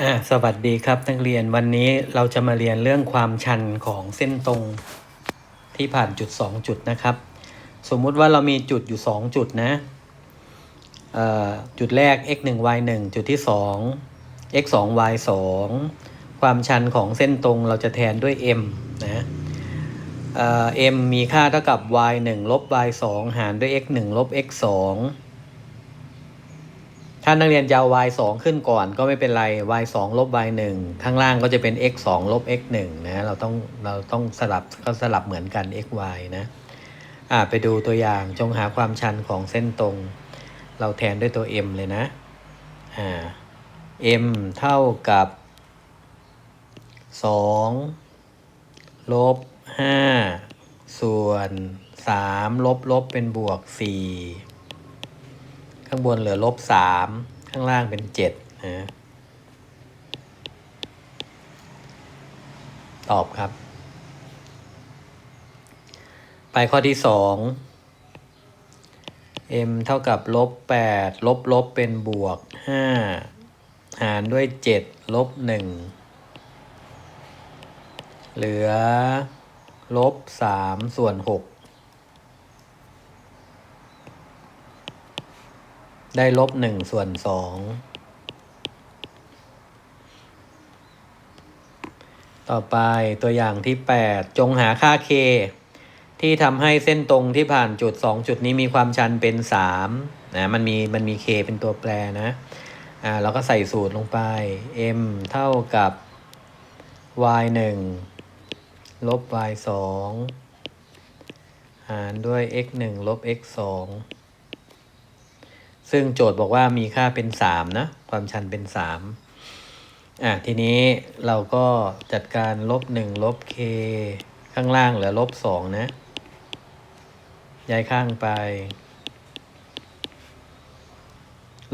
อ่าสวัสดีครับนักเรียนวันนี้เราจะมาเรียนเรื่องความชันของเส้นตรงที่ผ่านจุด 2 จุดนะครับ สมมุติว่าเรามีจุดอยู่ 2 จุดนะจุดแรก x 1 y 1จุดที่ 2 x 2 y 2ความชันของเส้นตรงเราจะแทนด้วย m นะเอ่อ m มีค่าเท่ากับ y 1ลบ y 2หารด้วย x 1ลบ x 2 ถ้านักเรียนจะเอา y 2ขึ้นก่อนก็ไม่เป็นไร y 2ลบ y 1ข้างล่างก็จะเป็น x 2ลบ x 1นะเราต้องเราต้องสลับก็สลับเหมือนกัน x y นะอ่าไปดูตัวอย่างจงหาความชันของเส้นตรง เราแทนด้วยตัว m เลยนะอ่า m เท่ากับ 2 ลบ 5 ส่วน 3 ลบลบเป็นบวก 4 ข้างบนเหลือลบสามข้างล่างเป็นเจ็ดนะตอบครับ ไปข้อที่สอง m เท่ากับลบแปดลบลบเป็นบวกห้าหารด้วยเจ็ดลบหนึ่งเหลือลบสามส่วนหก ได้ลบหนึ่งส่วนสองต่อไปตัวอย่างที่ 8 จงหาค่า k ที่ทำให้เส้นตรงที่ผ่านจุด 2 จุดนี้มีความชันเป็น3นะมันมีมันมี k เป็นตัวแปรนะอ่าเราก็ใส่สูตรลงไป m เท่ากับ y 1ลบ y 2หารด้วย x 1ลบ x 2 ซึ่งโจทย์บอกว่ามีค่าเป็น3นะความชันเป็น3อะทีนี้เราก็จัดการลบ1ลบ k ข้างล่างเหลือลบ2นะ ย้ายข้างไป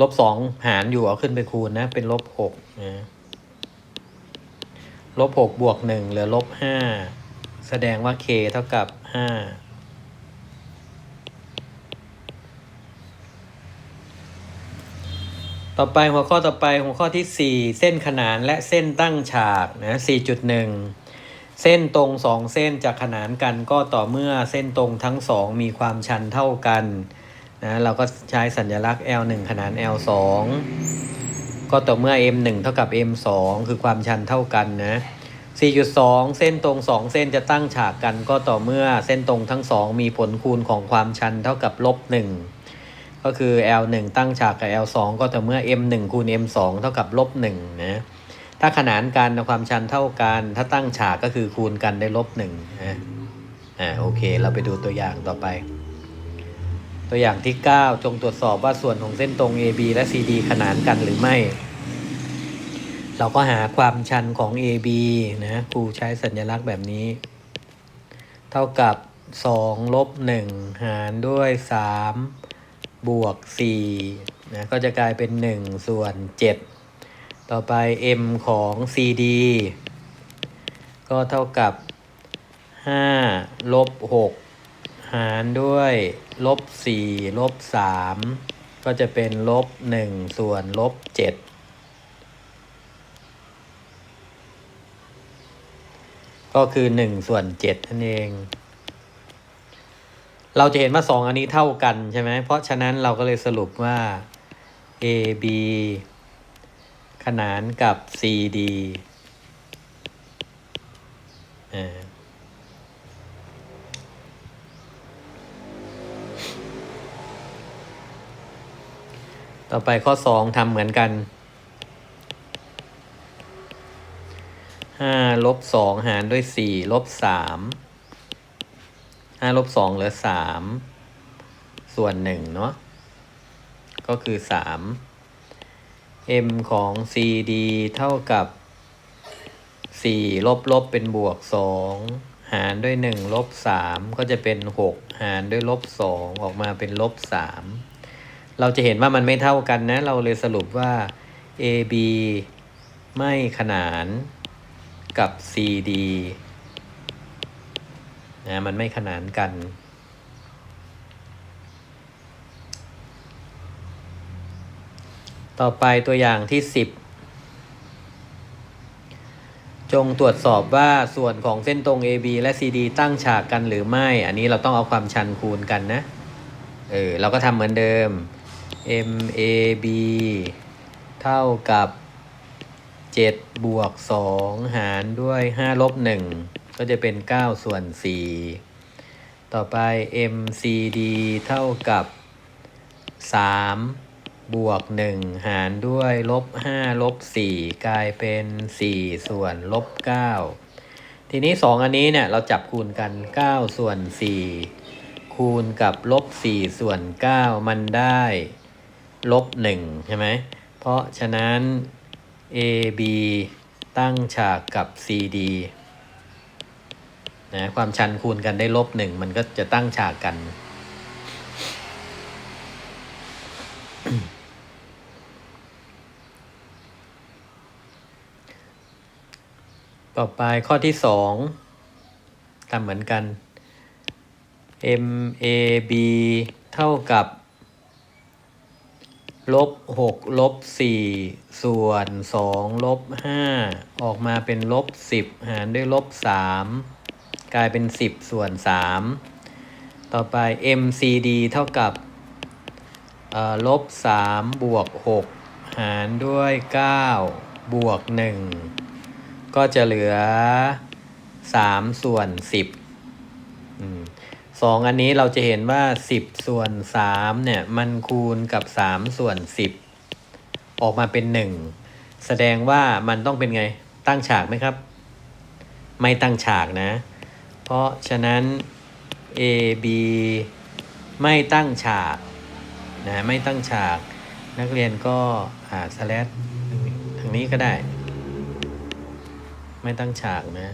ลบ2หารอยู่เอาขึ้นไปคูณนะ เป็นลบ6นะลบ6บวก1เหลือลบ5แสดงว่า k เท่ากับ 5 ต่อไปหัวข้อต่อไปหัวข้อที่ 4 เส้นขนานและเส้นตั้งฉากนะ4.1 เส้นตรงสองเส้นจะขนานกันก็ต่อเมื่อเส้นตรงทั้งสองมีความชันเท่ากันนะเราก็ใช้สัญลักษณ์ L1 ขนาน L2 ก็ต่อเมื่อ M1 เท่ากับ M2 คือความชันเท่ากันนะ4.2 เส้นตรงสองเส้นจะตั้งฉากกันก็ต่อเมื่อเส้นตรงทั้งสองมีผลคูณของความชันเท่ากับลบ1 ก็คือ L 1 ตั้งฉากกับ L 2 ก็แต่เมื่อ M 1 คูณ M 2 เท่ากับลบ1นะถ้าขนานกันความชันเท่ากัน ถ้าตั้งฉากก็คือคูณกันได้ลบ1นะอ่าโอเค เราไปดูตัวอย่างต่อไป ตัวอย่างที่ 9 จงตรวจสอบว่าส่วนของเส้นตรง AB และ CD ขนานกันหรือไม่ เราก็หาความชันของ AB นะครูใช้สัญลักษณ์แบบนี้ เท่ากับ2ลบ1หารด้วย3 บวก4นะก็จะกลายเป็น 1 ส่วน 7 ต่อไป m ของ cd ก็เท่ากับ 5 ลบ 6 หารด้วยลบ 4 ลบ 3 ก็จะเป็นลบ 1 ส่วนลบ 7ก็คือ1ส่วน7นั่นเอง เราจะเห็นว่าสองอันนี้เท่ากันใช่ไหมเพราะฉะนั้นเราก็เลยสรุปว่า AB ขนานกับ CD ต่อไปข้อ2ทำเหมือนกัน5ลบ2หารด้วย4ลบ3 ห้าลบสองเหลือสามส่วนหนึ่งเนาะก็คือสาม m ของ cd เท่ากับสี่ลบลบเป็นบวกสองหารด้วยหนึ่งลบสามก็จะเป็นหกหารด้วยลบสองออกมาเป็นลบสามเราจะเห็นว่ามันไม่เท่ากันนะ เราเลยสรุปว่า ab ไม่ขนานกับ cd นะมันไม่ขนานกัน ต่อไปตัวอย่างที่ 10 จงตรวจสอบว่าส่วนของเส้นตรง AB และ CD ตั้งฉากกันหรือไม่ อันนี้เราต้องเอาความชันคูณกันนะ เออ เราก็ทำเหมือนเดิม MAB เท่ากับ7บวก2หารด้วย5ลบ1 ก็จะเป็น 9 ส่วน 4 ต่อไป MCD เท่ากับ 3 บวก 1 หารด้วยลบ 5 ลบ 4 กลายเป็น 4 ส่วนลบ 9 ทีนี้ 2 อันนี้เนี่ย เราจับคูณกัน 9 ส่วน 4 คูณกับลบ 4 ส่วน 9 มันได้ลบ 1 ใช่ไหม เพราะฉะนั้น AB ตั้งฉากกับ CD นะความชันคูณกันได้ลบ1มันก็จะตั้งฉากกัน ต่อไปข้อที่สองทำเหมือนกัน MAB เท่ากับลบหกลบสี่ส่วนสองลบห้าออกมาเป็นลบสิบหารด้วยลบสาม กลายเป็นสิบส่วนสามต่อไป MCD เท่ากับลบสามบวกหกหารด้วยเก้าบวกหนึ่งก็จะเหลือสามส่วนสิบอืมสองอันนี้เราจะเห็นว่า 10 ส่วน 3 เนี่ย มันคูณกับ 3 ส่วน 10 ออกมาเป็น 1 แสดงว่ามันต้องเป็นไงตั้งฉากไหมครับ ไม่ตั้งฉากนะ เพราะฉะนั้น A B ไม่ตั้งฉากนะไม่ตั้งฉาก นักเรียนก็หาสแลดทางนี้ก็ได้ ไม่ตั้งฉากนะ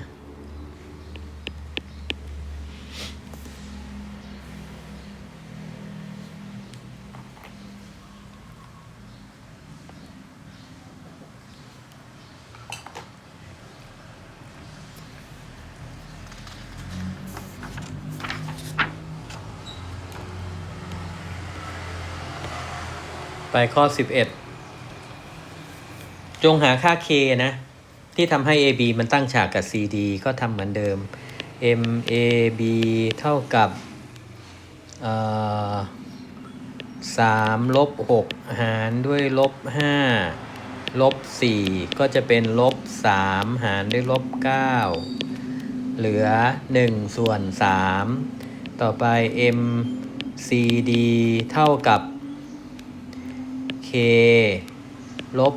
ไปข้อ 11 จงหาค่า k นะ ที่ทำให้ AB มันตั้งฉากกับ CD ก็ทำเหมือนเดิม MAB เท่ากับสามลบหกหารด้วยลบห้าลบสี่ก็จะเป็นลบสามหารด้วยลบเก้าเหลือหนึ่งส่วนสามต่อไป MCD เท่ากับ k ลบ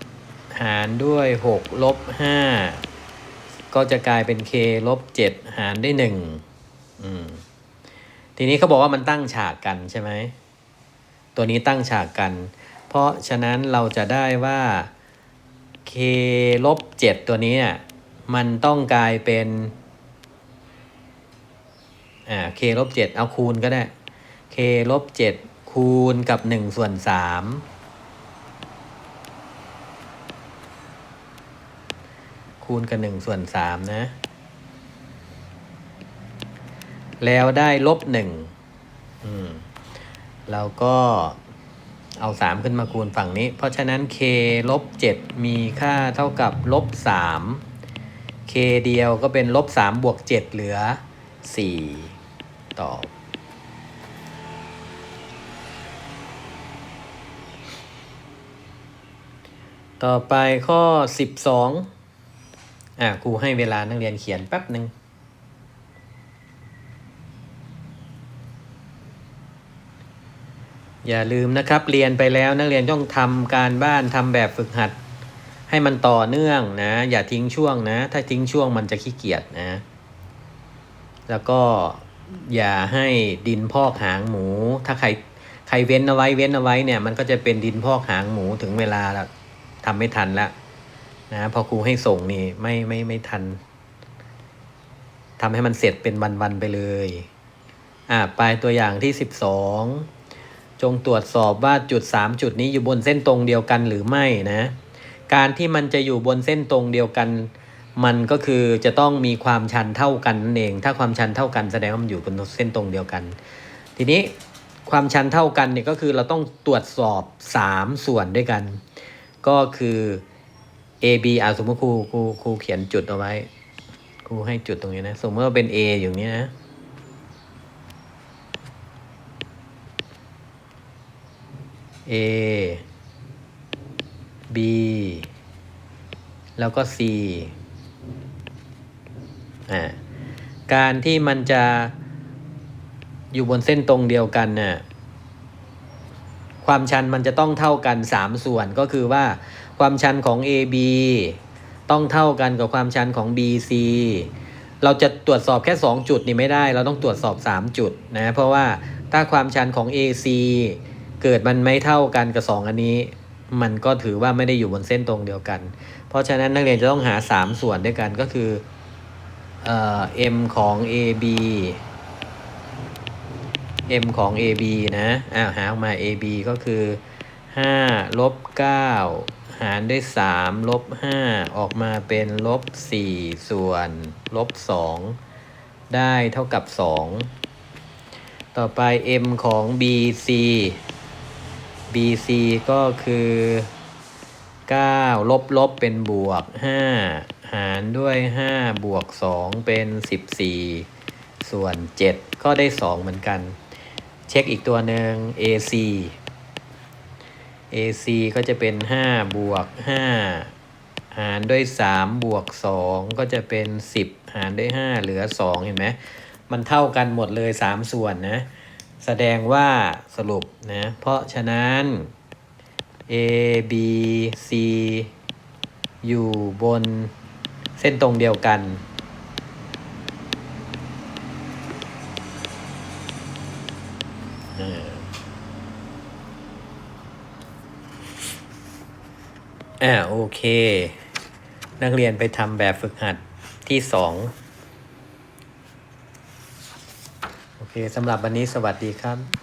7 หารด้วย 6 ลบ 5 ก็จะกลายเป็น k ลบ 7 หารด้วย1อืมทีนี้เขาบอกว่ามันตั้งฉากกันใช่ไหม ตัวนี้ตั้งฉากกัน เพราะฉะนั้นเราจะได้ว่า k ลบ 7 ตัวนี้มันต้องกลายเป็นอ่า k ลบ 7 เอาคูณก็ได้ k ลบ 7 คูณกับ1ส่วน3คูณกับ1ส่วน3นะ แล้วได้ลบ1อืมเราก็เอา3ขึ้นมาคูณฝั่งนี้ เพราะฉะนั้น k ลบ7มีค่าเท่ากับลบ3 k เดียวก็เป็นลบ3บวก7เหลือ4ตอบ ต่อไปข้อ 12 อะครูให้เวลานักเรียนเขียนแป๊บหนึ่งอย่าลืมนะครับ เรียนไปแล้วนักเรียนต้องทำการบ้านทำแบบฝึกหัด ให้มันต่อเนื่องนะ อย่าทิ้งช่วงนะ ถ้าทิ้งช่วงมันจะขี้เกียจนะ แล้วก็อย่าให้ดินพอกหางหมู ถ้าใครใครเว้นเอาไว้เว้นเอาไว้เนี่ย มันก็จะเป็นดินพอกหางหมูถึงเวลาแล้ว ทำไม่ทันแล้วนะพอครูให้ส่งนี่ไม่ไม่ไม่ทันทำให้มันเสร็จเป็นวัน ๆ ไปเลย อ่าไปตัวอย่างที่สิบสองจงตรวจสอบว่าจุดสามจุดนี้อยู่บนเส้นตรงเดียวกันหรือไม่นะ การที่มันจะอยู่บนเส้นตรงเดียวกัน มันก็คือจะต้องมีความชันเท่ากันนั่นเอง ถ้าความชันเท่ากันแสดงว่ามันอยู่บนเส้นตรงเดียวกัน ทีนี้ความชันเท่ากันเนี่ยก็คือเราต้องตรวจสอบ 3 ส่วนด้วยกัน ก็คือ A B อ่าสมมติครูครูครูเขียนจุดเอาไว้ครูให้จุดตรงนี้นะ สมมติว่าเป็น A อยู่นี้นะ A B แล้วก็ C อ่า การที่มันจะอยู่บนเส้นตรงเดียวกันน่ะ ความชันมันจะต้องเท่ากัน 3 ส่วนก็คือว่าความชันของ AB ต้องเท่ากันกับความชันของ BC เราจะตรวจสอบแค่ 2 จุดนี่ไม่ได้ เราต้องตรวจสอบ 3 จุดนะเพราะว่าถ้าความชันของ AC เกิดมันไม่เท่ากันกับ 2 อันนี้ มันก็ถือว่าไม่ได้อยู่บนเส้นตรงเดียวกัน เพราะฉะนั้นนักเรียนจะต้องหา 3 ส่วนด้วยกันก็คือเอ่อ m ของ AB m ของ AB นะอ่าหาออกมา AB ก็คือ5ลบ9หารด้วย3ลบ5ออกมาเป็นลบ4ส่วนลบ2ได้เท่ากับ 2 ต่อไป m ของ BC BC ก็คือ9ลบลบเป็นบวก 5 หารด้วย 5 บวก 2 เป็น 14 ส่วน 7 ก็ได้ 2 เหมือนกัน เช็คอีกตัวหนึ่ง AC AC ก็จะเป็น 5 บวก 5 หารด้วย 3 บวก 2 ก็จะเป็น 10 หารด้วย 5 เหลือ 2 เห็นไหม มันเท่ากันหมดเลย 3 ส่วนนะ แสดงว่าสรุปนะ เพราะฉะนั้น A B C อยู่บนเส้นตรงเดียวกัน อ่าโอเค นักเรียนไปทำแบบฝึกหัดที่สองโอเคสำหรับวันนี้สวัสดีครับ